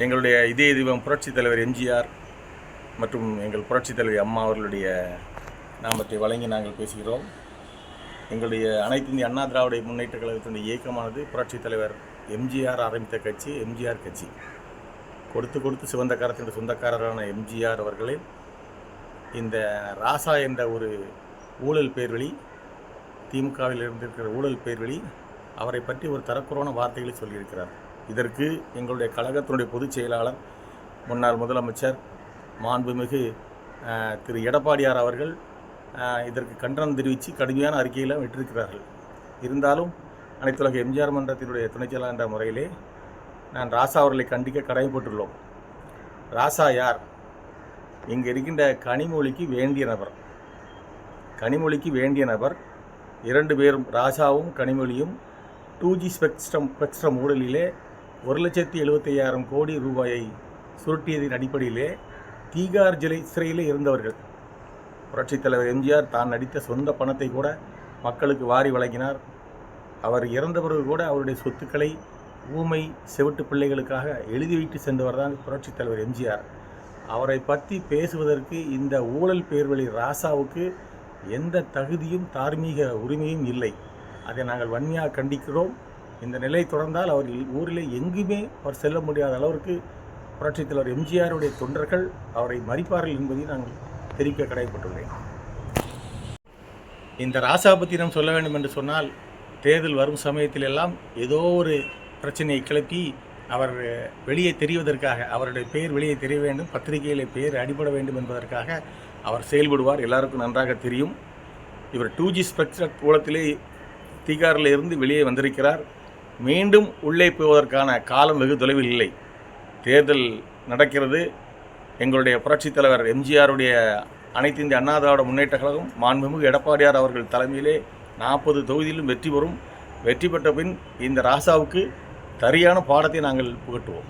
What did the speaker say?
எங்களுடைய இதய தீபம் புரட்சித் தலைவர் எம்ஜிஆர் மற்றும் எங்கள் புரட்சித் தலைவி அம்மா அவர்களுடைய நாமத்தை வழங்கி நாங்கள் பேசுகிறோம். எங்களுடைய அனைத்து இந்திய அண்ணா திராவிட முன்னேற்ற கழகத்தினுடைய இயக்கமானது புரட்சித் தலைவர் எம்ஜிஆர் ஆரம்பித்த கட்சி எம்ஜிஆர் கட்சி. கொடுத்து கொடுத்து சிவந்த கரத்தின் சொந்தக்காரரான எம்ஜிஆர் அவர்களே இந்த ராசா என்ற ஒரு ஊழல் பேர்வழி திமுகவில் இருந்திருக்கிற ஊழல் பேர்வழி அவரை பற்றி ஒரு தரக்குறவான வார்த்தைகளை சொல்லியிருக்கிறார். இதற்கு எங்களுடைய கழகத்தினுடைய பொதுச் செயலாளர் முன்னாள் முதலமைச்சர் மாண்புமிகு திரு எடப்பாடியார் அவர்கள் இதற்கு கண்டனம் தெரிவித்து கடுமையான அறிக்கையில் விட்டிருக்கிறார்கள். இருந்தாலும் அனைத்துலக எம்ஜிஆர் மன்றத்தினுடைய துணைச் செயலாளர் என்ற முறையிலே நான் ராசா அவர்களை கண்டிக்க கடமைப்பட்டுள்ளோம். ராசா யார்? இங்கே இருக்கின்ற கனிமொழிக்கு வேண்டிய நபர். கனிமொழிக்கு வேண்டிய நபர் இரண்டு பேரும் ராசாவும் கனிமொழியும் டூ ஜி ஸ்பெக்ஸ்ட்ரம் ஸ்பெக்ஸ்ட்ரம் ஊழலிலே ஒரு லட்சத்தி எழுபத்தையாயிரம் கோடி ரூபாயை சுருட்டியதின் அடிப்படையிலே தீகார் ஜிலை சிறையில் இருந்தவர்கள். புரட்சித் தலைவர் எம்ஜிஆர் தான் நடித்த சொந்த பணத்தை கூட மக்களுக்கு வாரி வழங்கினார். அவர் இறந்த பிறகு கூட அவருடைய சொத்துக்களை ஊமை செவிட்டு பிள்ளைகளுக்காக எழுதி வைத்து சென்றவர் தான் புரட்சித் தலைவர் எம்ஜிஆர். அவரை பற்றி பேசுவதற்கு இந்த ஊழல் பேர்வழி ராசாவுக்கு எந்த தகுதியும் தார்மீக உரிமையும் இல்லை. அதை நாங்கள் வன்மையாக கண்டிக்கிறோம். இந்த நிலை தொடர்ந்தால் அவர் ஊரில் எங்குமே அவர் செல்ல முடியாத அளவிற்கு புரட்சித் தலைவர் எம்ஜிஆருடைய தொண்டர்கள் அவரை மதிப்பார்கள் என்பதை நாங்கள் தெரிவிக்க கடைப்பட்டுள்ளேன் இந்த ராசா பற்றி நாம் சொல்ல வேண்டும் என்று சொன்னால் தேர்தல் வரும் சமயத்தில் எல்லாம் ஏதோ ஒரு பிரச்சனையை கிளப்பி அவர் வெளியே தெரிவதற்காக அவருடைய பெயர் வெளியே தெரிய வேண்டும் பத்திரிகையிலே பெயர் அடிபட வேண்டும் என்பதற்காக அவர் செயல்படுவார். எல்லாருக்கும் நன்றாக தெரியும். இவர் டூ ஜி ஸ்பெக்ட்ரட் மூலத்திலே தீகாரில் இருந்து வெளியே வந்திருக்கிறார். மீண்டும் உள்ளே போவதற்கான காலம் வெகு தொலைவில் இல்லை. தேர்தல் நடக்கிறது. எங்களுடைய புரட்சித் தலைவர் எம்ஜிஆருடைய அனைத்து இந்திய அண்ணா திராவிட முன்னேற்ற கழகம் மாண்புமிகு எடப்பாடியார் அவர்கள் தலைமையிலே நாற்பது தொகுதியிலும் வெற்றி பெறும். வெற்றி பெற்ற பின் இந்த ராசாவுக்கு சரியான பாடத்தை நாங்கள் புகட்டுவோம்.